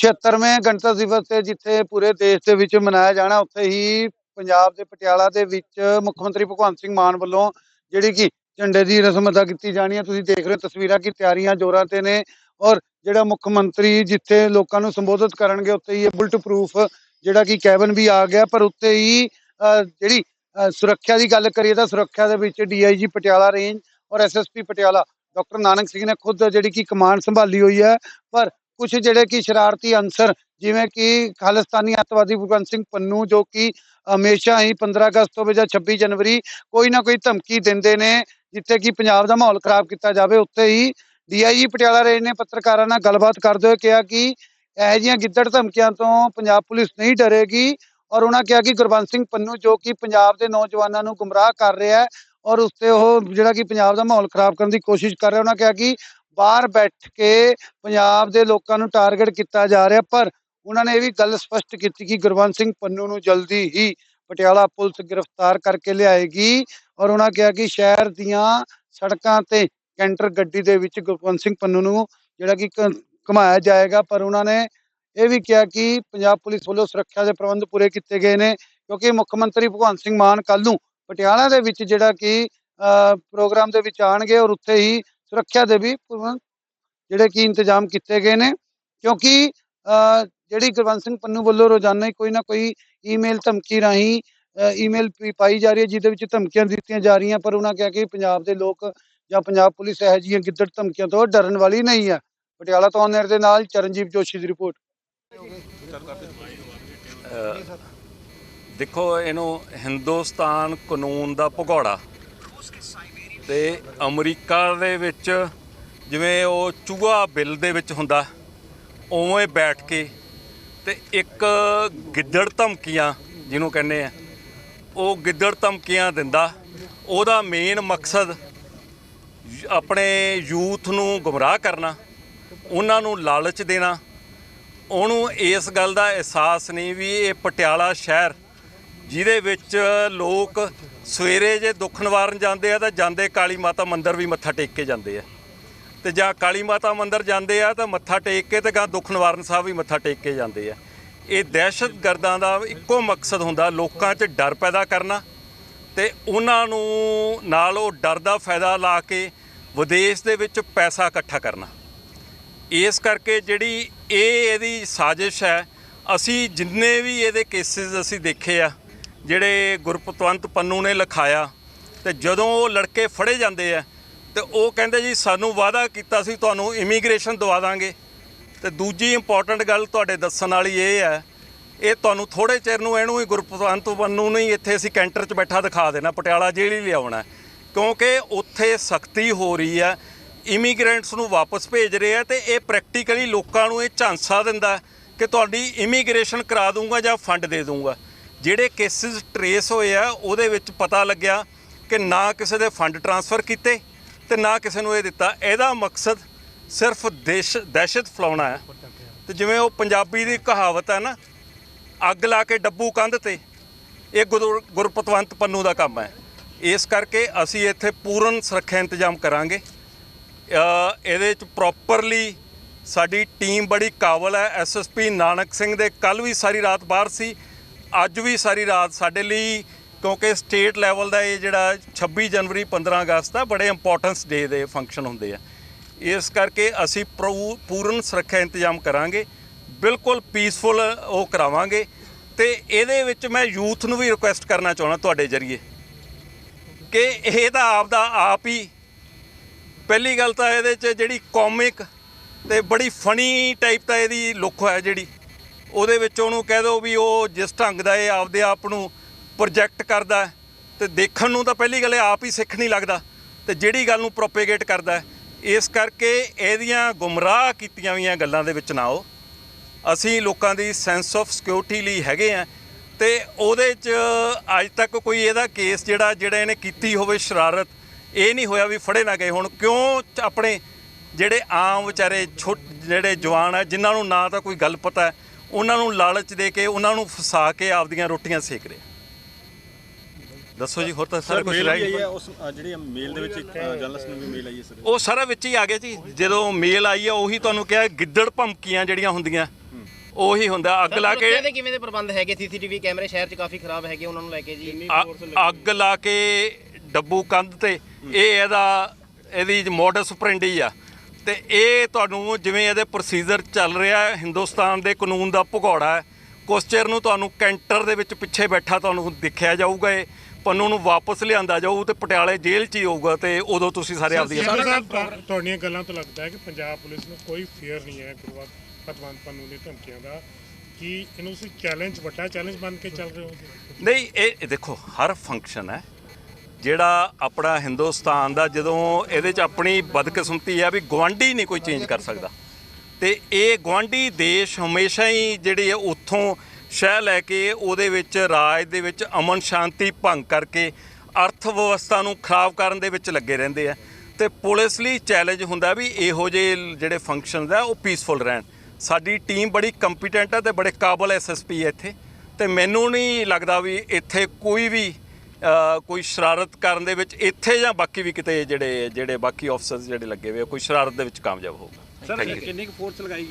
76ਵੇਂ ਗਣਤੰਤਰ ਦਿਵਸ ਤੇ ਜਿੱਥੇ ਪੂਰੇ ਦੇਸ਼ ਦੇ ਵਿੱਚ ਮਨਾਇਆ ਜਾਣਾ, ਉੱਥੇ ਹੀ ਪੰਜਾਬ ਦੇ ਪਟਿਆਲਾ ਦੇ ਵਿੱਚ ਮੁੱਖ ਮੰਤਰੀ ਭਗਵੰਤ ਸਿੰਘ ਮਾਨ ਵੱਲੋਂ ਜਿਹੜੀ ਕਿ ਝੰਡੇ ਦੀ ਰਸਮ ਅਦਾ ਕੀਤੀ ਜਾਣੀ ਹੈ, ਤੁਸੀਂ ਦੇਖ ਰਹੇ ਹੋ ਤਸਵੀਰਾਂ ਕਿ ਤਿਆਰੀਆਂ ਜ਼ੋਰਾਂ ਤੇ ਨੇ ਔਰ ਜਿਹੜਾ ਮੁੱਖ ਮੰਤਰੀ ਜਿੱਥੇ ਲੋਕਾਂ ਨੂੰ ਸੰਬੋਧਿਤ ਕਰਨਗੇ, ਉੱਥੇ ਹੀ ਇਹ ਬੁਲਟ ਪ੍ਰੂਫ ਜਿਹੜਾ ਕਿ ਕੈਬਨ ਵੀ ਆ ਗਿਆ, ਪਰ ਉੱਤੇ ਹੀ ਜਿਹੜੀ ਸੁਰੱਖਿਆ ਦੀ ਗੱਲ ਕਰੀਏ ਤਾਂ ਸੁਰੱਖਿਆ ਦੇ ਵਿੱਚ ਡੀਆਈਜੀ ਪਟਿਆਲਾ ਰੇਂਜ ਔਰ ਐਸਐਸਪੀ ਪਟਿਆਲਾ, ਡਾਕਟਰ ਨਾਨਕ ਸਿੰਘ ਨੇ ਖੁਦ ਜਿਹੜੀ ਕਿ ਕਮਾਂਡ ਸੰਭਾਲੀ ਹੋਈ ਹੈ, ਪਰ ਕੁਝ ਜਿਹੜੇ ਕਿ ਸ਼ਰਾਰਤੀ ਅੰਸਰ ਜਿਵੇਂ ਕਿ ਖਾਲਿਸਤਾਨੀ ਅੱਤਵਾਦੀ ਭਗਵੰਤ ਸਿੰਘ ਪੰਨੂ, ਜੋ ਕਿ ਹਮੇਸ਼ਾ ਹੀ 15 ਅਗਸਤ ਤੋਂ ਜਾਂ 26 ਜਨਵਰੀ ਕੋਈ ਨਾ ਕੋਈ ਧਮਕੀ ਦਿੰਦੇ ਨੇ, ਜਿੱਥੇ ਕਿ ਪੰਜਾਬ ਦਾ ਮਾਹੌਲ ਖਰਾਬ ਕੀਤਾ ਜਾਵੇ, ਉੱਥੇ ਹੀ ਡੀਆਈਜੀ ਪਟਿਆਲਾ ਰੇਂਜ ਨੇ, ਪੱਤਰਕਾਰਾਂ ਨਾਲ ਗੱਲਬਾਤ ਕਰਦੇ ਹੋਏ ਕਿਹਾ ਕਿ ਇਹੋ ਜਿਹੀਆਂ ਗਿੱਦੜ ਧਮਕੀਆਂ ਤੋਂ ਪੰਜਾਬ ਪੁਲਿਸ ਨਹੀਂ ਡਰੇਗੀ ਔਰ ਉਹਨਾਂ ਕਿਹਾ ਕਿ ਗੁਰਬੰਸ ਸਿੰਘ ਪੰਨੂ, ਜੋ ਕਿ ਪੰਜਾਬ ਦੇ ਨੌਜਵਾਨਾਂ ਨੂੰ ਗੁੰਮਰਾਹ ਕਰ ਰਿਹਾ ਹੈ ਔਰ ਉਸ ਤੇ ਉਹ ਜਿਹੜਾ ਕਿ ਪੰਜਾਬ ਦਾ ਮਾਹੌਲ ਖਰਾਬ ਕਰਨ ਦੀ ਕੋਸ਼ਿਸ਼ ਕਰ ਰਿਹਾ, ਉਹਨਾਂ ਕਿਹਾ ਕਿ ਬਾਹਰ ਬੈਠ ਕੇ ਪੰਜਾਬ ਦੇ ਲੋਕਾਂ ਨੂੰ ਟਾਰਗੇਟ ਕੀਤਾ ਜਾ ਰਿਹਾ ਪਰ ਉਹਨਾਂ ਨੇ ਇਹ ਵੀ ਗੱਲ ਸਪਸ਼ਟ ਕੀਤੀ ਕਿ ਗੁਰਬੰਸ ਸਿੰਘ ਪੰਨੂ ਨੂੰ ਜਲਦੀ ਹੀ ਪਟਿਆਲਾ ਪੁਲਿਸ ਗ੍ਰਿਫਤਾਰ ਕਰਕੇ ਲਿਆਏਗੀ ਔਰ ਉਹਨਾਂ ਕਿਹਾ ਕਿ ਸ਼ਹਿਰ ਦੀਆਂ ਸੜਕਾਂ ਤੇ ਕੈਂਟਰ ਗੱਡੀ ਦੇ ਵਿੱਚ ਗੁਰਬੰਸ ਸਿੰਘ ਪੰਨੂ ਨੂੰ ਜਿਹੜਾ ਕਿ ਘ- ਜਾਏਗਾ ਪਰ ਉਹਨਾਂ ਨੇ ਇਹ ਵੀ ਕਿਹਾ ਕਿ ਪੰਜਾਬ ਪੁਲਿਸ ਵੱਲੋਂ ਸੁਰੱਖਿਆ ਦੇ ਪ੍ਰਬੰਧ ਪੂਰੇ ਕੀਤੇ ਗਏ ਨੇ ਕਿਉਂਕਿ ਮੁੱਖ ਮੰਤਰੀ ਭਗਵੰਤ ਸਿੰਘ ਮਾਨ ਕੱਲ ਨੂੰ ਪਟਿਆਲਾ ਦੇ ਵਿੱਚ ਜਿਹੜਾ ਕਿ ਅਹ, ਪ੍ਰੋਗਰਾਮ ਦੇ ਵਿੱਚ ਆਣਗੇ ਔਰ ਉੱਥੇ ਹੀ ਸੁਰੱਖਿਆ ਦੇ ਵੀ ਜਿਹੜੇ ਕਿ ਇੰਤਜ਼ਾਮ ਕੀਤੇ ਗਏ ਨੇ। ਕਿਉਂਕਿ ਜਿਹੜੀ ਗੁਰਵੰਤ ਸਿੰਘ ਪੰਨੂ ਵੱਲੋਂ ਰੋਜ਼ਾਨਾ ਹੀ ਕੋਈ ਨਾ ਕੋਈ ਈਮੇਲ ਧਮਕੀ ਰਾਹੀਂ ਈਮੇਲ ਪਾਈ ਜਾ ਰਹੀ ਹੈ, ਜਿਹਦੇ ਵਿੱਚ ਧਮਕੀਆਂ ਦਿੱਤੀਆਂ ਜਾ ਰਹੀਆਂ, ਪਰ ਉਹਨਾਂ ਕਿਹਾ ਕਿ ਪੰਜਾਬ ਦੇ ਲੋਕ ਜਾਂ ਪੰਜਾਬ ਪੁਲਿਸ ਇਹੋ ਜਿਹੀਆਂ ਗਿੱਦੜ ਧਮਕੀਆਂ ਤੋਂ ਡਰਨ ਵਾਲੀ ਨਹੀਂ ਹੈ। ਪਟਿਆਲਾ ਤੋਂ ਅਨਰ ਦੇ ਨਾਲ ਚਰਨਜੀਤ ਜੋਸ਼ੀ ਦੀ ਰਿਪੋਰਟ। ਦੇਖੋ, ਇਹਨੂੰ ਹਿੰਦੁਸਤਾਨ ਕਾਨੂੰਨ ਦਾ ਭਗੌੜਾ ਤੇ ਅਮਰੀਕਾ ਦੇ ਵਿੱਚ ਜਿਵੇਂ ਉਹ ਚੂਹਾ ਬਿੱਲ ਦੇ ਵਿੱਚ ਹੁੰਦਾ, ਉਵੇਂ ਬੈਠ ਕੇ ਤੇ ਇੱਕ ਗਿੱਦੜ ਧਮਕੀਆਂ ਜਿਹਨੂੰ ਕਹਿੰਦੇ ਆ, ਉਹ ਗਿੱਦੜ ਧਮਕੀਆਂ ਦਿੰਦਾ। ਉਹਦਾ ਮੇਨ ਮਕਸਦ ਆਪਣੇ ਯੂਥ ਨੂੰ ਗੁੰਮਰਾਹ ਕਰਨਾ, ਉਹਨਾਂ ਨੂੰ ਲਾਲਚ ਦੇਣਾ। ਉਹਨੂੰ ਇਸ ਗੱਲ ਦਾ ਅਹਿਸਾਸ ਨਹੀਂ ਵੀ ਇਹ ਪਟਿਆਲਾ ਸ਼ਹਿਰ ਜਿਹਦੇ ਵਿੱਚ ਲੋਕ ਸਵੇਰੇ ਜੇ ਦੁੱਖ ਨਿਵਾਰਨ ਜਾਂਦੇ ਆ ਤਾਂ ਜਾਂਦੇ ਕਾਲੀ ਮਾਤਾ ਮੰਦਿਰ ਵੀ ਮੱਥਾ ਟੇਕ ਕੇ ਜਾਂਦੇ ਆ। ਤੇ ਜਾਂ ਕਾਲੀ ਮਾਤਾ ਮੰਦਿਰ ਜਾਂਦੇ ਆ ਤਾਂ ਮੱਥਾ ਟੇਕ ਕੇ ਤੇ ਗਾਂ ਦੁੱਖ ਨਿਵਾਰਨ ਸਾਹਿਬ ਵੀ ਮੱਥਾ ਟੇਕ ਕੇ ਜਾਂਦੇ ਆ। ਇਹ ਦਹਿਸ਼ਤਗਰਦਾਂ ਦਾ ਇੱਕੋ ਮਕਸਦ ਹੁੰਦਾ ਲੋਕਾਂ 'ਚ ਡਰ ਪੈਦਾ ਕਰਨਾ ਤੇ ਉਹਨਾਂ ਨੂੰ ਨਾਲ ਉਹ ਡਰ ਦਾ ਫਾਇਦਾ ਲਾ ਕੇ ਵਿਦੇਸ਼ ਦੇ ਵਿੱਚ ਪੈਸਾ ਇਕੱਠਾ ਕਰਨਾ। ਇਸ ਕਰਕੇ ਜਿਹੜੀ ਇਹ ਇਹਦੀ ਸਾਜ਼ਿਸ਼ ਹੈ, ਅਸੀਂ ਜਿੰਨੇ ਵੀ ਇਹਦੇ ਕੇਸਿਸ ਅਸੀਂ ਦੇਖੇ ਆ ਜਿਹੜੇ ਗੁਰਪਤਵੰਤ ਪੰਨੂ ਨੇ ਲਿਖਾਇਆ ਤੇ ਜਦੋਂ ਉਹ ਲੜਕੇ ਫੜੇ ਜਾਂਦੇ ਆ ਤੇ ਉਹ ਕਹਿੰਦੇ ਜੀ ਸਾਨੂੰ ਵਾਅਦਾ ਕੀਤਾ ਸੀ ਤੁਹਾਨੂੰ ਇਮੀਗ੍ਰੇਸ਼ਨ ਦਵਾ ਦਾਂਗੇ। ਤੇ ਦੂਜੀ ਇੰਪੋਰਟੈਂਟ ਗੱਲ ਤੁਹਾਡੇ ਦੱਸਣ ਵਾਲੀ ਇਹ ਹੈ, ਇਹ ਤੁਹਾਨੂੰ ਥੋੜੇ ਚਿਰ ਨੂੰ ਇਹਨੂੰ ਹੀ ਗੁਰਪਤਵੰਤ ਪੰਨੂ ਨੂੰ ਹੀ ਇੱਥੇ ਅਸੀਂ ਕੈਂਟਰ 'ਚ ਬੈਠਾ ਦਿਖਾ ਦੇਣਾ, ਪਟਿਆਲਾ ਜੇਲ੍ਹ ਹੀ ਲਿਆਉਣਾ ਕਿਉਂਕਿ ਉੱਥੇ ਸਖਤੀ ਹੋ ਰਹੀ ਹੈ, ਇਮੀਗ੍ਰੈਂਟਸ ਨੂੰ ਵਾਪਸ ਭੇਜ ਰਹੇ ਆ ਤੇ ਇਹ ਪ੍ਰੈਕਟੀਕਲੀ ਲੋਕਾਂ ਨੂੰ ਇਹ ਝਾਂਸਾ ਦਿੰਦਾ ਕਿ ਤੁਹਾਡੀ ਇਮੀਗ੍ਰੇਸ਼ਨ ਕਰਾ ਦੂੰਗਾ ਜਾਂ ਫੰਡ ਦੇ ਦੂੰਗਾ। ਜਿਹੜੇ ਕੇਸਿਸ ਟਰੇਸ ਹੋਏ ਆ, ਉਹਦੇ ਵਿੱਚ ਪਤਾ ਲੱਗਿਆ ਕਿ ਨਾ ਕਿਸੇ ਦੇ ਫੰਡ ਟਰਾਂਸਫਰ ਕੀਤੇ ਤੇ ਨਾ ਕਿਸੇ ਨੂੰ ਇਹ ਦਿੱਤਾ। ਇਹਦਾ ਮਕਸਦ ਸਿਰਫ ਦੇਸ਼ ਦਹਿਸ਼ਤ ਫਲਾਉਣਾ ਹੈ। ਤੇ ਜਿਵੇਂ ਉਹ ਪੰਜਾਬੀ ਦੀ ਕਹਾਵਤ ਹੈ ਨਾ, ਅੱਗ ਲਾ ਕੇ ਡੱਬੂ ਕੰਧ ਤੇ, ਇਹ ਗੁਰੂ ਗੁਰਪਤਵੰਤ ਪੰਨੂ ਦਾ ਕੰਮ ਹੈ। ਇਸ ਕਰਕੇ ਅਸੀਂ ਇੱਥੇ ਪੂਰਨ ਸੁਰੱਖਿਆ ਇੰਤਜ਼ਾਮ ਕਰਾਂਗੇ। ਇਹਦੇ ਚ ਪ੍ਰੋਪਰਲੀ ਸਾਡੀ ਟੀਮ ਬੜੀ ਕਾਬਲ ਹੈ। ਐਸਐਸਪੀ ਨਾਨਕ ਸਿੰਘ ਦੇ ਕੱਲ ਵੀ ਸਾਰੀ ਰਾਤ ਬਾਹਰ ਸੀ। ਅੱਜ ਵੀ ਸਾਰੀ ਰਾਤ ਸਾਡੇ ਲਈ, ਕਿਉਂਕਿ ਸਟੇਟ ਲੈਵਲ ਦਾ ਇਹ ਜਿਹੜਾ 26 ਜਨਵਰੀ 15 ਅਗਸਤ ਦਾ ਬੜੇ ਇੰਪੋਰਟੈਂਸ ਡੇ ਦੇ ਫੰਕਸ਼ਨ ਹੁੰਦੇ ਆ। ਇਸ ਕਰਕੇ ਅਸੀਂ ਪ੍ਰੂ- ਪੂਰਨ ਸੁਰੱਖਿਆ ਇੰਤਜ਼ਾਮ ਕਰਾਂਗੇ, ਬਿਲਕੁਲ ਪੀਸਫੁਲ ਉਹ ਕਰਾਵਾਂਗੇ, ਤੇ ਇਹਦੇ ਵਿੱਚ ਮੈਂ ਯੂਥ ਨੂੰ ਵੀ ਰਿਕੁਐਸਟ ਕਰਨਾ ਚਾਹੁੰਦਾ ਤੁਹਾਡੇ ਜਰੀਏ, ਕਿ ਇਹ ਤਾਂ ਆਪ ਦਾ ਆਪ ਹੀ, ਪਹਿਲੀ ਗੱਲ ਤਾਂ ਇਹਦੇ 'ਚ ਜਿਹੜੀ ਕਾਮਿਕ ਤੇ ਬੜੀ ਫਨੀ ਟਾਈਪ ਦਾ ਇਹਦੀ ਲੁੱਕ ਹੈ ਜਿਹੜੀ ਉਹਦੇ ਵਿੱਚ ਉਹਨੂੰ ਕਹਿ ਦਿਓ ਵੀ ਉਹ ਜਿਸ ਢੰਗ ਦਾ ਇਹ ਆਪਦੇ ਆਪ ਨੂੰ ਪ੍ਰੋਜੈਕਟ ਕਰਦਾ ਹੈ, ਤੇ ਦੇਖਣ ਨੂੰ ਤਾਂ ਪਹਿਲੀ ਗੱਲ ਆਪ ਹੀ ਸਿੱਖ ਨਹੀਂ ਲੱਗਦਾ ਤੇ ਜਿਹੜੀ ਗੱਲ ਨੂੰ ਪ੍ਰੋਪੇਗੇਟ ਕਰਦਾ ਇਸ ਕਰਕੇ ਇਹਦੀਆਂ ਗੁੰਮਰਾਹ ਕੀਤੀਆਂ ਹੋਈਆਂ ਗੱਲਾਂ ਦੇ ਵਿੱਚ ਨਾ ਆਓ। ਅਸੀਂ ਲੋਕਾਂ ਦੀ ਸੈਂਸ ਆਫ ਸਿਕਿਉਰਿਟੀ ਲਈ ਹੈਗੇ ਆ ਤੇ ਉਹਦੇ 'ਚ ਅੱਜ ਤੱਕ ਕੋਈ ਇਹਦਾ ਕੇਸ ਜਿਹੜਾ ਜਿਹੜਾ ਇਹਨੇ ਕੀਤੀ ਹੋਵੇ ਸ਼ਰਾਰਤ ਇਹ ਨਹੀਂ ਹੋਇਆ ਵੀ ਫੜੇ ਨਾ ਗਏ ਹੁਣ। ਕਿਉਂ ਆਪਣੇ ਜਿਹੜੇ ਆਮ ਵਿਚਾਰੇ ਛੋਟ ਜਿਹੜੇ ਜਵਾਨ ਆ ਜਿਨ੍ਹਾਂ ਨੂੰ ਨਾ ਤਾਂ ਕੋਈ ਗੱਲ ਪਤਾ ਹੈ ਉਹਨਾਂ ਨੂੰ ਲਾਲਚ ਦੇ ਕੇ ਉਹਨਾਂ ਨੂੰ ਫਸਾ ਕੇ ਆਪਦੀਆਂ ਰੋਟੀਆਂ ਸੇਕ ਰਹੇ। ਦੱਸੋ ਜੀ ਹੋਰ ਤਾਂ ਸਾਰਾ ਕੁਝ ਰਹਿ ਗਿਆ। ਹੈ ਉਸ ਜਿਹੜੀ ਮੇਲ ਦੇ ਵਿੱਚ ਇੱਕ ਜਰਨਲਿਸਟ ਨੂੰ ਵੀ ਮੇਲ ਆਈ ਹੈ ਸਰ। ਉਹ ਸਾਰਾ ਵਿੱਚ ਹੀ ਆ ਗਿਆ ਜੀ। ਜਦੋਂ ਮੇਲ ਆਈ ਆ ਉਹੀ ਤੁਹਾਨੂੰ ਕਿਹਾ ਗਿੱਦੜ ਭਮਕੀਆਂ ਜਿਹੜੀਆਂ ਹੁੰਦੀਆਂ ਉਹੀ ਹੁੰਦਾ। ਅੱਗ ਲਾ ਕੇ ਦੇ ਕਿਵੇਂ ਦੇ ਪ੍ਰਬੰਧ ਹੈਗੇ? ਸੀਸੀਟੀਵੀ ਕੈਮਰੇ ਸ਼ਹਿਰ 'ਚ ਕਾਫੀ ਖਰਾਬ ਹੈਗੇ ਉਹਨਾਂ ਨੂੰ ਲੈ ਕੇ ਜੀ। ਅੱਗ ਲਾ ਕੇ ਡੱਬੂ ਕੰਧ ਤੇ ਇਹ ਇਹਦਾ ਇਹਦੀ ਮੋਡਸ ਆਪਰੈਂਡੀ ਆ। ਤੇ ਇਹ ਤੁਹਾਨੂੰ ਜਿਵੇਂ ਇਹਦੇ ਪ੍ਰੋਸੀਜਰ ਚੱਲ ਰਿਹਾ ਹੈ ਹਿੰਦੁਸਤਾਨ ਦੇ ਕਾਨੂੰਨ ਦਾ ਭਗੌੜਾ ਹੈ ਕੁਛ ਚਿਰ ਨੂੰ ਤੁਹਾਨੂੰ ਕੈਂਟਰ ਦੇ ਵਿੱਚ ਪਿੱਛੇ ਬੈਠਾ ਤੁਹਾਨੂੰ ਦਿਖਿਆ ਜਾਊਗਾ ਇਹ ਪੰਨੂ ਨੂੰ ਵਾਪਸ ਲਿਆਂਦਾ ਜਾਊ ਤੇ ਪਟਿਆਲੇ ਜੇਲ੍ਹ 'ਚ ਹੀ ਹੋਊਗਾ ਤੇ ਉਦੋਂ ਤੁਸੀਂ ਸਾਰੇ ਤੁਹਾ- ਤੁਹਾਡੀਆਂ ਗੱਲਾਂ ਤੋਂ ਲੱਗਦਾ ਹੈ ਕਿ ਪੰਜਾਬ ਪੁਲਿਸ ਨੂੰ ਕੋਈ ਫੀਅਰ ਨਹੀਂ ਹੈ ਗੁਰਵੰਤ ਪਤਵੰਤ ਪੰਨੂ ਦੀ ਧਮਕੀਆਂ ਦਾ ਕਿ ਇਹਨੂੰ ਤੁਸੀਂ ਚੈਲੰਜ ਵੱਡਾ ਚੈਲੰਜ ਬਣ ਕੇ ਚੱਲ ਰਹੇ ਹੋ। ਨਹੀਂ ਇਹ ਦੇਖੋ ਹਰ ਫੰਕਸ਼ਨ ਹੈ ਜਿਹੜਾ ਆਪਣਾ ਹਿੰਦੁਸਤਾਨ ਦਾ ਜਦੋਂ ਇਹਦੇ 'ਚ ਆਪਣੀ ਬਦਕਿਸਮਤੀ ਆ ਵੀ ਗਵਾਂਢੀ ਨਹੀਂ ਕੋਈ ਚੇਂਜ ਕਰ ਸਕਦਾ। ਤੇ ਇਹ ਗਵਾਂਢੀ ਦੇਸ਼ ਹਮੇਸ਼ਾ ਹੀ ਜਿਹੜੀ ਹੈ ਉੱਥੋਂ ਸ਼ਹਿ ਲੈ ਕੇ ਉਹਦੇ ਵਿੱਚ, ਰਾਜ ਦੇ ਵਿੱਚ ਅਮਨ ਸ਼ਾਂਤੀ ਭੰਗ ਕਰਕੇ ਅਰਥ ਵਿਵਸਥਾ ਨੂੰ ਖਰਾਬ ਕਰਨ ਦੇ ਵਿੱਚ ਲੱਗੇ ਰਹਿੰਦੇ ਆ। ਤੇ ਪੁਲਿਸ ਲਈ ਚੈਲੰਜ ਹੁੰਦਾ ਵੀ ਇਹੋ ਜਿਹੇ ਜਿਹੜੇ ਫੰਕਸ਼ਨਸ ਆ ਉਹ ਪੀਸਫੁਲ ਰਹਿਣ। ਸਾਡੀ ਟੀਮ ਬੜੀ ਕੰਪੀਟੈਂਟ ਹੈ ਤੇ ਬੜੇ ਕਾਬਲ ਐਸਐਸਪੀ ਹੈ ਇੱਥੇ। ਤੇ ਮੈਨੂੰ ਨਹੀਂ ਲੱਗਦਾ ਵੀ ਇੱਥੇ ਕੋਈ ਵੀ ਕੋਈ ਸ਼ਰਾਰਤ ਕਰਨ ਦੇ ਵਿੱਚ ਇੱਥੇ ਜਾਂ ਬਾਕੀ ਵੀ ਕਿਤੇ ਜਿਹੜੇ ਜਿਹੜੇ ਬਾਕੀ ਆਫਸਰਸ ਜਿਹੜੇ ਲੱਗੇ ਹੋਏ ਆ, ਕੋਈ ਸ਼ਰਾਰਤ ਦੇ ਵਿੱਚ ਕਾਮਯਾਬ ਹੋਊਗਾ ਸਰ. ਕਿੰਨੀ ਕੁ ਫੋਰਸ ਲਗਾਈ